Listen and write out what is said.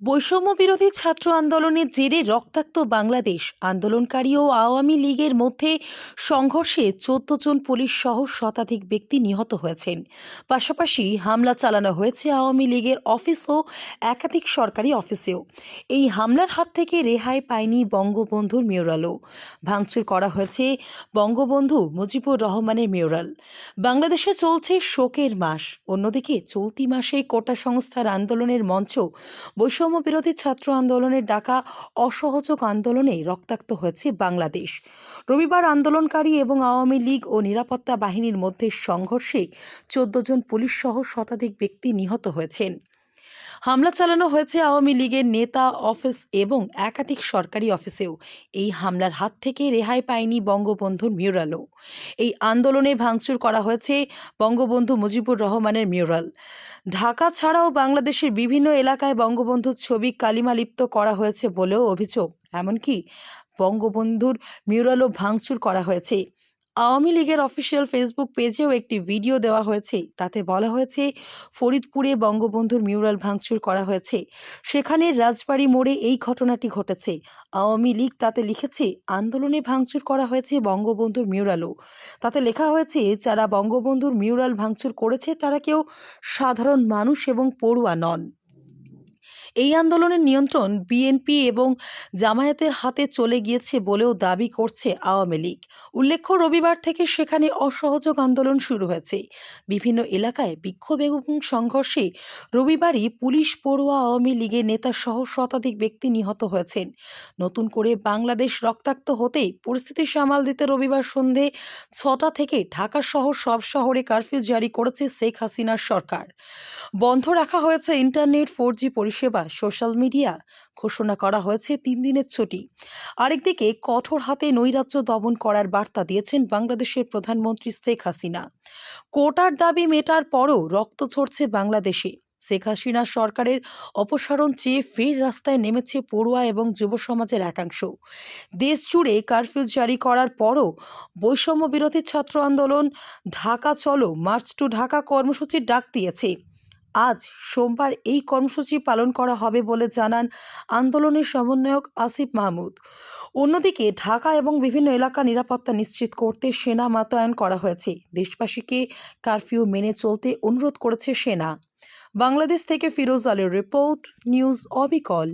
বৈষম্য বিরোধী ছাত্র আন্দোলনের জেরে রক্তাক্ত বাংলাদেশ। আন্দোলনকারী ও আওয়ামী লীগের মধ্যে সংঘর্ষে চোদ্দ জন পুলিশ সহ শতাধিক ব্যক্তি নিহত হয়েছেন। পাশাপাশি হামলা চালানো হয়েছে আওয়ামী লীগের অফিস ও একাধিক সরকারি অফিসেও। এই হামলার হাত থেকে রেহাই পায়নি বঙ্গবন্ধুর মিউরালও ভাঙচুর করা হয়েছে বঙ্গবন্ধু মুজিবুর রহমানের মিউরাল বাংলাদেশে চলছে শোকের মাস। অন্যদিকে চলতি মাসে কোটা সংস্থার আন্দোলনের মঞ্চ বৈষম্য বিরোধী ছাত্র আন্দোলনের ডাকা অসহযোগ আন্দোলনে রক্তাক্ত হয়েছে বাংলাদেশ। রবিবার আন্দোলনকারী এবং আওয়ামী লীগ ও নিরাপত্তা বাহিনীর মধ্যে সংঘর্ষে চোদ্দ জন পুলিশ সহ শতাধিক ব্যক্তি নিহত হয়েছেন। হামলা চালানো হয়েছে আওয়ামী লীগের নেতা, অফিস এবং একাধিক সরকারি অফিসেও। এই হামলার হাত থেকে রেহাই পায়নি বঙ্গবন্ধুর মিউরালও এই আন্দোলনে ভাঙচুর করা হয়েছে বঙ্গবন্ধু মুজিবুর রহমানের মিউরাল ঢাকা ছাড়াও বাংলাদেশের বিভিন্ন এলাকায় বঙ্গবন্ধুর ছবি কালিমালিপ্ত করা হয়েছে বলেও অভিযোগ। এমনকি বঙ্গবন্ধুর মিউরালও ভাঙচুর করা হয়েছে। আওয়ামী লীগের অফিসিয়াল ফেসবুক পেজেও একটি ভিডিও দেওয়া হয়েছে। তাতে বলা হয়েছে, ফরিদপুরে বঙ্গবন্ধুর মিউরাল ভাঙচুর করা হয়েছে। সেখানে রাজবাড়ী মোড়ে এই ঘটনাটি ঘটেছে। আওয়ামী লীগ তাতে লিখেছে, আন্দোলনে ভাঙচুর করা হয়েছে বঙ্গবন্ধুর মিউরালও। তাতে লেখা হয়েছে, যারা বঙ্গবন্ধুর মিউরাল ভাঙচুর করেছে তারা কেউ সাধারণ মানুষ এবং পড়ুয়া নন। এই আন্দোলনের নিয়ন্ত্রণ বিএনপি এবং জামায়াতের হাতে চলে গিয়েছে বলেও দাবি করছে আওয়ামী লীগ। উল্লেখ্য, রবিবার থেকে সেখানে অসহযোগ আন্দোলন শুরু হয়েছে। বিভিন্ন এলাকায় বিক্ষোভ এবং সংঘর্ষে রবিবারই পুলিশ পড়ুয়া আওয়ামী লীগের নেতা সহ শতাধিক ব্যক্তি নিহত হয়েছেন। নতুন করে বাংলাদেশ রক্তাক্ত হতেই পরিস্থিতি সামাল দিতে রবিবার সন্ধে ছটা থেকে ঢাকা সহ সব শহরে কারফিউ জারি করেছে শেখ হাসিনার সরকার। বন্ধ রাখা হয়েছে ইন্টারনেট ফোর জি পরিষেবা, সোশ্যাল মিডিয়া ঘোষণা করা হয়েছে তিন দিনের ছুটি। আরেকদিকে কঠোর হাতে নৈরাজ্য দমন করার বার্তা দিয়েছেন বাংলাদেশের প্রধানমন্ত্রী শেখ হাসিনা। কোটার দাবি মেটার পরও রক্ত ঝরছে বাংলাদেশে। শেখ হাসিনা সরকারের অপসারণ চেয়ে ফের রাস্তায় নেমেছে পড়ুয়া এবং যুব সমাজের একাংশ। দেশ জুড়ে কারফিউ জারি করার পরও বৈষম্য বিরোধী ছাত্র আন্দোলন, ঢাকা চলো, মার্চ টু ঢাকা কর্মসূচির ডাক দিয়েছে। আজ সোমবার এই কর্মসূচি পালন করা হবে বলে জানান আন্দোলনের সমন্বয়ক আসিফ মাহমুদ। অন্যদিকে ঢাকা এবং বিভিন্ন এলাকা নিরাপত্তা নিশ্চিত করতে সেনা মাতায়ন করা হয়েছে। দেশবাসীকে কারফিউ মেনে চলতে অনুরোধ করেছে সেনা। বাংলাদেশ থেকে ফিরোজ আলের রিপোর্ট, নিউজ অবিকল।